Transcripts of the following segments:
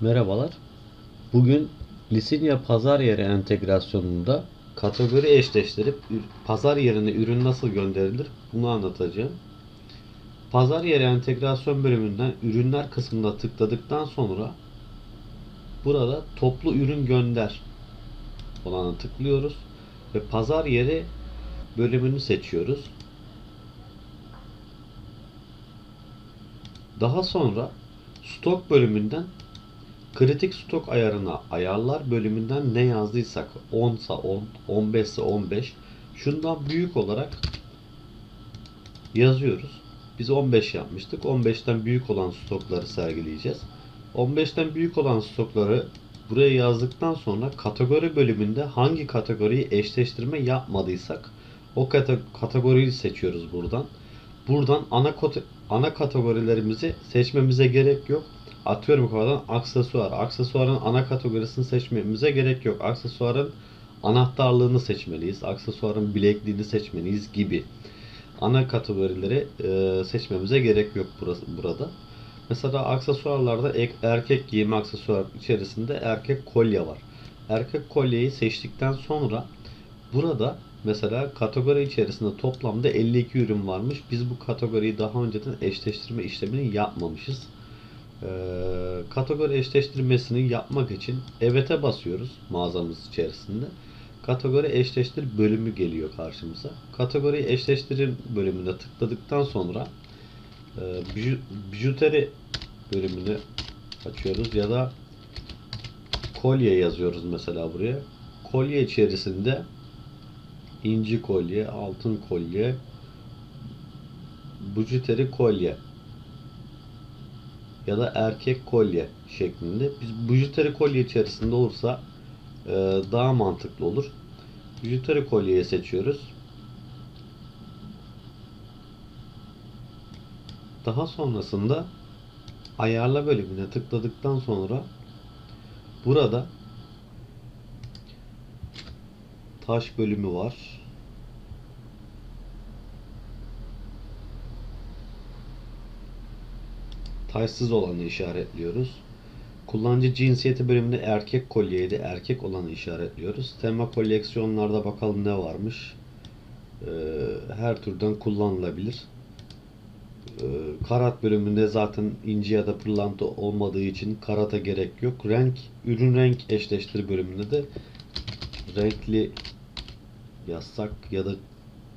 Merhabalar. Bugün Lisinya pazar yeri entegrasyonunda kategori eşleştirip pazar yerine ürün nasıl gönderilir bunu anlatacağım. Pazar yeri entegrasyon bölümünden ürünler kısmına tıkladıktan sonra burada toplu ürün gönder olana tıklıyoruz ve pazar yeri bölümünü seçiyoruz. Daha sonra stok bölümünden kritik stok ayarına ayarlar bölümünden ne yazdıysak 10 ise 10, 15 ise 15 şundan büyük olarak yazıyoruz. Biz 15 yapmıştık. 15'ten büyük olan stokları sergileyeceğiz. 15'ten büyük olan stokları buraya yazdıktan sonra kategori bölümünde hangi kategoriyi eşleştirme yapmadıysak o kate- kategoriyi seçiyoruz buradan. Buradan ana ana kategorilerimizi seçmemize gerek yok. Atıyorum kafadan aksesuar. Aksesuarın ana kategorisini seçmemize gerek yok. Aksesuarın anahtarlığını seçmeliyiz. Aksesuarın bilekliğini seçmeliyiz gibi. Ana kategorileri e, seçmemize gerek yok burası, burada. Mesela aksesuarlarda ek- erkek giyimi aksesuar içerisinde erkek kolye var. Erkek kolyeyi seçtikten sonra burada mesela kategori içerisinde toplamda 52 ürün varmış. Biz bu kategoriyi daha önceden eşleştirme işlemini yapmamışız. Ee, kategori eşleştirmesini yapmak için evet'e basıyoruz mağazamız içerisinde. Kategori eşleştir bölümü geliyor karşımıza. Kategori eşleştirin bölümüne tıkladıktan sonra e, biju- bijuteri bölümünü açıyoruz ya da kolye yazıyoruz mesela buraya. Kolye içerisinde inci kolye, altın kolye, bijuteri kolye ya da erkek kolye şeklinde. Biz bijuteri kolye içerisinde olursa e, daha mantıklı olur. Bijuteri kolyeyi seçiyoruz. Daha sonrasında ayarla bölümüne tıkladıktan sonra burada taş bölümü var. Taşsız olanı işaretliyoruz. Kullanıcı cinsiyeti bölümünde erkek kolyeydi. Erkek olanı işaretliyoruz. Tema koleksiyonlarda bakalım ne varmış. Ee, her türden kullanılabilir. Ee, karat bölümünde zaten inci ya da pırlanta olmadığı için karata gerek yok. Renk, ürün renk eşleştir bölümünde de renkli yazsak ya da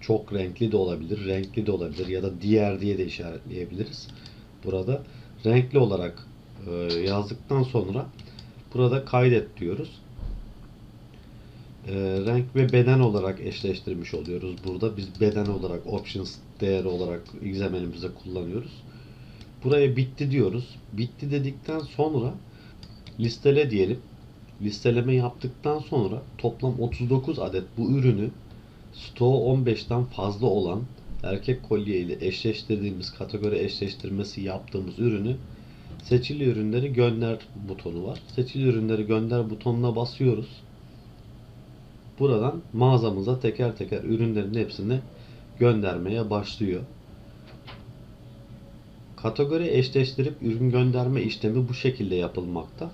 çok renkli de olabilir, renkli de olabilir ya da diğer diye de işaretleyebiliriz. Burada renkli olarak e, yazdıktan sonra burada kaydet diyoruz. E, renk ve beden olarak eşleştirmiş oluyoruz. Burada biz beden olarak options değeri olarak XML'imizde kullanıyoruz. Buraya bitti diyoruz. Bitti dedikten sonra listele diyelim. Listeleme yaptıktan sonra toplam 39 adet bu ürünü stoğu 15'ten fazla olan erkek kolye ile eşleştirdiğimiz kategori eşleştirmesi yaptığımız ürünü seçili ürünleri gönder butonu var. Seçili ürünleri gönder butonuna basıyoruz. Buradan mağazamıza teker teker ürünlerin hepsini göndermeye başlıyor. Kategori eşleştirip ürün gönderme işlemi bu şekilde yapılmakta.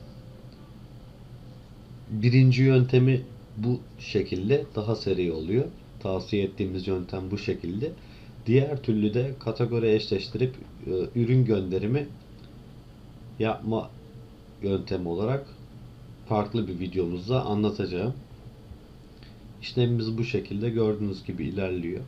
Birinci yöntemi bu şekilde daha seri oluyor. Tavsiye ettiğimiz yöntem bu şekilde. Diğer türlü de kategori eşleştirip e, ürün gönderimi yapma yöntemi olarak farklı bir videomuzda anlatacağım. İşlemimiz bu şekilde gördüğünüz gibi ilerliyor.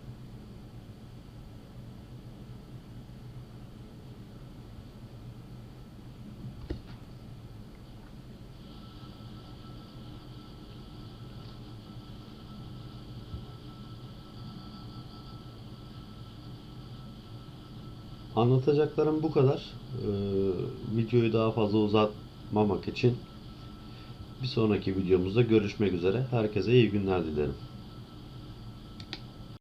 Anlatacaklarım bu kadar. Ee, videoyu daha fazla uzatmamak için bir sonraki videomuzda görüşmek üzere. Herkese iyi günler dilerim.